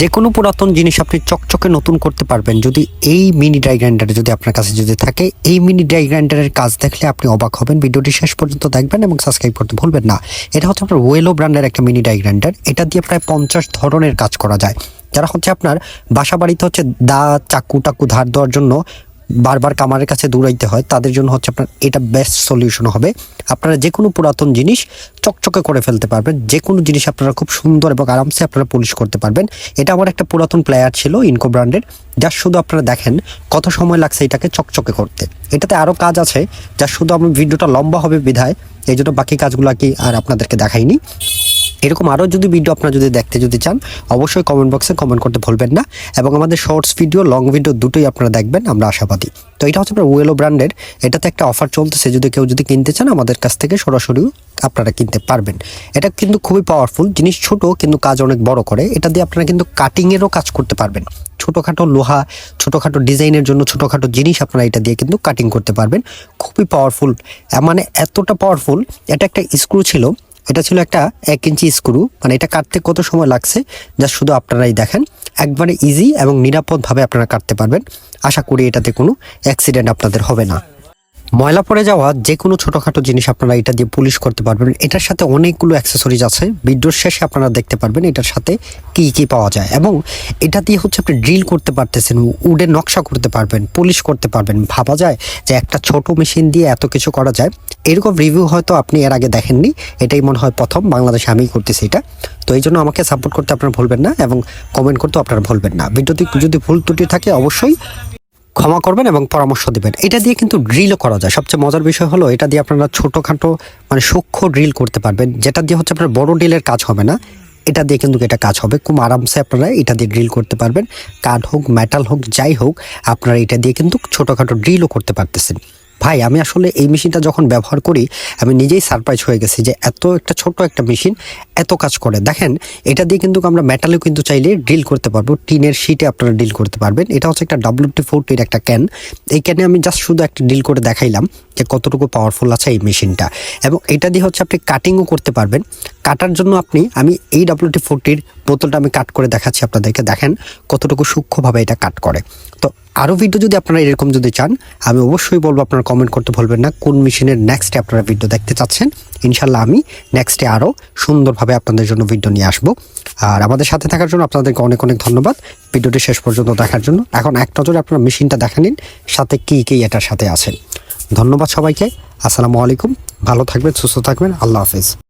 যে কোনো পুরাতন জিনিস আপনি চকচকে নতুন করতে পারবেন। যদি এই মিনি ড্রাই গ্রাইন্ডার যদি আপনার কাছে যদি থাকে, এই মিনি ড্রাই গ্রাইন্ডারের কাজ দেখলে আপনি অবাক হবেন। ভিডিওটি শেষ পর্যন্ত দেখবেন এবং সাবস্ক্রাইব করতে ভুলবেন না। এটা হচ্ছে আপনার ওয়েলো ব্র্যান্ডের একটা মিনি ড্রাই গ্রাইন্ডার এটা দিয়ে প্রায় পঞ্চাশ ধরনের কাজ করা যায়। যারা হচ্ছে আপনার বাসা বাড়িতে হচ্ছে দা, চাকু টাকু ধার দেওয়ার জন্য বারবার কামারের কাছে দৌড়াইতে হয়, তাদের জন্য হচ্ছে আপনার এটা বেস্ট সলিউশন হবে। আপনারা যে কোনো পুরাতন জিনিস চকচকে করে ফেলতে পারবেন যে কোনো জিনিস আপনারা খুব সুন্দর এবং আরামসে আপনারা পলিশ করতে পারবেন। এটা আমার একটা পুরাতন প্লেয়ার ছিল ইনকো ব্র্যান্ডের যার শুধু আপনারা দেখেন কত সময় লাগছে এটাকে চকচকে করতে। এটাতে আরও কাজ আছে যার শুধু আমি ভিডিওটা লম্বা হবে বিধায় এই জন্য বাকি কাজগুলো কি আর আপনাদেরকে দেখাইনি। এরকম আরও যদি ভিডিও আপনারা যদি দেখতে যদি চান, অবশ্যই কমেন্ট বক্সে কমেন্ট করতে ভুলবেন না এবং আমাদের শর্টস ভিডিও লং ভিডিও দুটোই আপনারা দেখবেন, আমরা আশাবাদী। তো এটা হচ্ছে আপনার ওয়েলো ব্র্যান্ডের এটাতে একটা অফার চলতেছে, যদি কেউ যদি কিনতে চান, আমাদের কাছ থেকে সরাসরি আপনারা কিনতে পারবেন। এটা কিন্তু খুবই পাওয়ারফুল জিনিস ছোট, কিন্তু কাজ অনেক বড় করে, এটা দিয়ে আপনারা কিন্তু কাটিংয়েরও কাজ করতে পারবেন। ছোটোখাটো লোহা, ছোটোখাটো ডিজাইনের জন্য ছোটোখাটো জিনিস আপনারা এটা দিয়ে কিন্তু কাটিং করতে পারবেন। খুবই পাওয়ারফুল মানে এতটা পাওয়ারফুল এটা একটা স্ক্রু ছিল এটা ছিল একটা এক ইঞ্চি স্ক্রু মানে এটা কাটতে কত সময় লাগছে, যা শুধু আপনারাই দেখেন। একবারে ইজি এবং নিরাপদভাবে আপনারা কাটতে পারবেন। আশা করি এটাতে কোনো অ্যাক্সিডেন্ট আপনাদের হবে না। ময়লা পড়ে যাওয়া যে কোনো ছোটোখাটো জিনিস আপনারা এটা দিয়ে পুলিশ করতে পারবেন। এটার সাথে অনেকগুলো অ্যাক্সেসরিজ আছে। ভিডিওর শেষে আপনারা দেখতে পারবেন এটার সাথে কি কি পাওয়া যায়। এবং এটা দিয়ে হচ্ছে আপনি ড্রিল করতে পারতেছেন, উডে নকশা করতে পারবেন পুলিশ করতে পারবেন। ভাবা যায় যে একটা ছোট মেশিন দিয়ে এত কিছু করা যায়। এরকম রিভিউ হয়তো আপনি এর আগে দেখেননি। এটাই মনে হয় প্রথম। বাংলাদেশে আমিই করতেছি এটা। তো এই জন্য আমাকে সাপোর্ট করতে আপনারা ভুলবেন না এবং কমেন্ট করতেও আপনারা ভুলবেন না। ভিডিওতে যদি ভুল ত্রুটি থাকে অবশ্যই ক্ষমা করবেন এবং পরামর্শ দেবেন। এটা দিয়ে কিন্তু ড্রিলও করা যায়। সবচেয়ে মজার বিষয় হলো, এটা দিয়ে আপনারা ছোটোখাটো মানে সূক্ষ্ম ড্রিল করতে পারবেন। যেটা দিয়ে হচ্ছে আপনার বড় ড্রিলের কাজ হবে না, এটা দিয়ে কিন্তু এটা কাজ হবে। খুব আরামসে আপনারা এটা দিয়ে ড্রিল করতে পারবেন। কাঠ হোক মেটাল হোক, যাই হোক, আপনারা এটা দিয়ে কিন্তু ছোটোখাটো ড্রিলও করতে পারতেছেন। ভাই, আমি আসলে এই মেশিনটা যখন ব্যবহার করি, আমি নিজেই সারপ্রাইজ হয়ে গেছি যে এত একটা ছোট একটা মেশিন এত কাজ করে। দেখেন, এটা দিয়ে কিন্তু আমরা মেটালেও কিন্তু চাইলে ড্রিল করতে পারব। টিনের শিটে আপনারা ড্রিল করতে পারবেন। এটা হচ্ছে একটা ডাব্লিউটি ফোরটির একটা ক্যান এই ক্যানে আমি জাস্ট শুধু একটা ড্রিল করে দেখাইলাম যে কতটুকু পাওয়ারফুল আছে এই মেশিনটা। এবং এটা দিয়ে হচ্ছে আপনি কাটিংও করতে পারবেন। কাটার জন্য আপনি, আমি এই ডাব্লিউটি ফোরটির বোতলটা আমি কাট করে দেখাচ্ছি আপনাদেরকে। দেখেন কতটুকু সূক্ষ্মভাবে এটা কাট করে। তো আরও ভিডিও যদি আপনারা এরকম যদি চান, আমি অবশ্যই বলব আপনারা কমেন্ট করতে ভুলবেন না, কোন মেশিনের নেক্সটে আপনারা ভিডিও দেখতে চাচ্ছেন। ইনশাল্লাহ আমি নেক্সটে আরও সুন্দরভাবে আপনাদের জন্য ভিডিও নিয়ে আসব। আর আমাদের সাথে থাকার জন্য আপনাদেরকে অনেক অনেক ধন্যবাদ। ভিডিওটি শেষ পর্যন্ত দেখার জন্য। এখন এক নজরে আপনারা মেশিনটা দেখে নিন, সাথে কী কী এটার সাথে আছে। ধন্যবাদ সবাইকে। আসসালামু আলাইকুম। ভালো থাকবেন, সুস্থ থাকবেন। আল্লাহ হাফিজ।